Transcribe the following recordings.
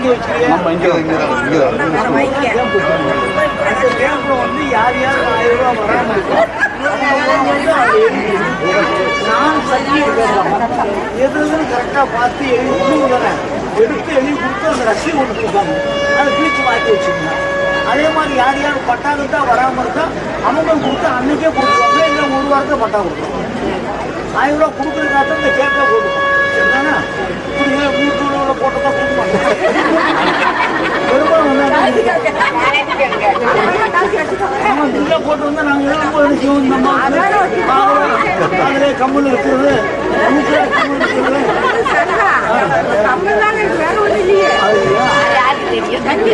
எங்க வச்சிருக்கீங்க நம்ம இங்கே இங்கே இங்கே அந்த வந்து யார் யார் ஆயிரம் ரூபா வராமல் இருக்கோ அவங்க நான் சர்டிஃபிகேட் கேட்கலாம் எது கரெக்டாக பார்த்து எழுதி கொண்டு வரேன் எடுத்து எழுதி கொடுத்து அந்த ரசீது ஒன்று கொடுப்பாங்க அதை கிழிச்சு மாற்றி வச்சுக்கோங்க அதே மாதிரி யார் யார் பட்டா கிட்டா வராமல் இருந்தால் அவங்களுக்கு கொடுத்து அன்னைக்கே கொடுத்துருவாங்க இல்லை ஒரு வாரத்தை பட்டா கொடுத்துருவாங்க ஆயிரம் ரூபா கொடுக்குறதுக்காக தான் இந்த கேட்க போட்டுக்கோம் சரிதானே? இப்படி வீட்டுல போட்டதான் இதுல போட்டு வந்து நாங்க எழுதும்போது அதிலே கம்மல் இருக்கிறது. விளையாடிட்டு இருக்காரு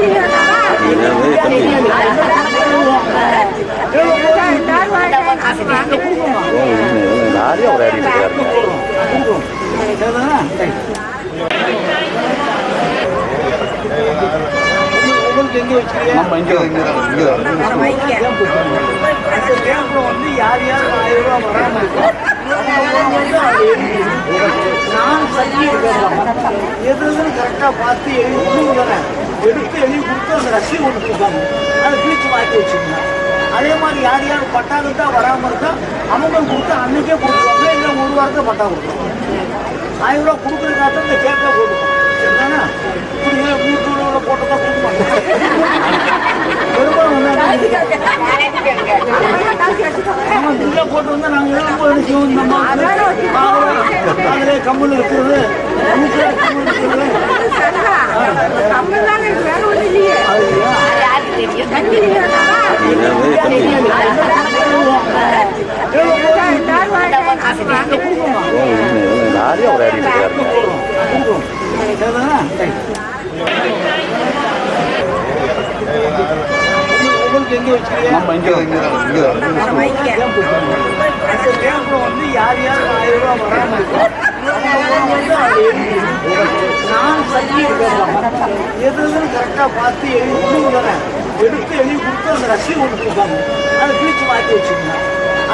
நம்ம இங்கே வந்து யார் யார் ஆயிரம் ரூபாய் வராம இருக்கோ அவங்க வந்து அதை எழுதி நான் எது எதுன்னு கரெக்டாக பார்த்து எழுதி வரேன் எடுத்து எழுதி கொடுத்து அந்த ரசீது ஒன்று கொடுப்பாங்க அதை கிழிச்சு மாற்றி வச்சுக்கோங்க அதே மாதிரி யார் யார் பட்டா கிட்டா வராமல் இருக்கா அவங்களுக்கு கொடுத்து அன்னைக்கே கொடுத்துருவாங்க இல்லை ஒரு வாரத்தை பட்டா கொடுத்துருவாங்க ஆயிரம் ரூபா கொடுக்குறதுக்காக தான் இந்த இப்படி போட்டதான் கொடுக்க மாட்டோம் பெரும்பாலும் வந்து ஆமா, இதுல போட்டு வந்து நாங்க எழுதும்போது என்ன செய்வோம்? இந்த மாதிரி பாவம், அதிலே கம்மல் இருக்கிறது. மூக்குல கம்மல் இருக்கிறது. சரிதானே? உங்களுக்கு- உங்களுக்கு இங்கே இங்கே இங்கே அந்த கேம்ப்ல வந்து யார் யார் ஆயிரம் ரூபா வராமல் இருக்கோ அவங்க நான் சர்டிஃபிகேட் கேட்கலாம் எது எதுன்னு கரெக்டாக பார்த்து எழுதி கொண்டு வரேன் எடுத்து எழுதி கொடுத்து அந்த ரசீது ஒன்று கொடுப்பாங்க அதை கிழிச்சு மாற்றி வச்சுக்கோங்க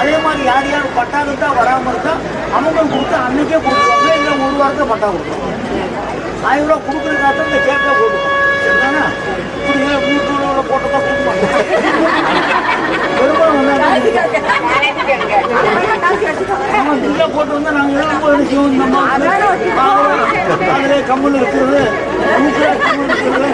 அதே மாதிரி யார் யார் பட்டா கிட்டா வராமல் இருந்தால் அவங்களுக்கு கொடுத்து அன்னைக்கே கொடுத்துருவாங்க இல்லை ஒரு வாரத்தை பட்டா கொடுத்துருவாங்க ஆயிரம் ரூபா கொடுக்குறதுக்காக இந்த கேட்க போட்டுக்கோம் சரிதானே இப்படி வந்து ஆமா, இதுல போட்டு வந்து நாங்க என்ன செய்வோம்? அதிலே கம்மல் இருக்கிறது. இருக்கிறது.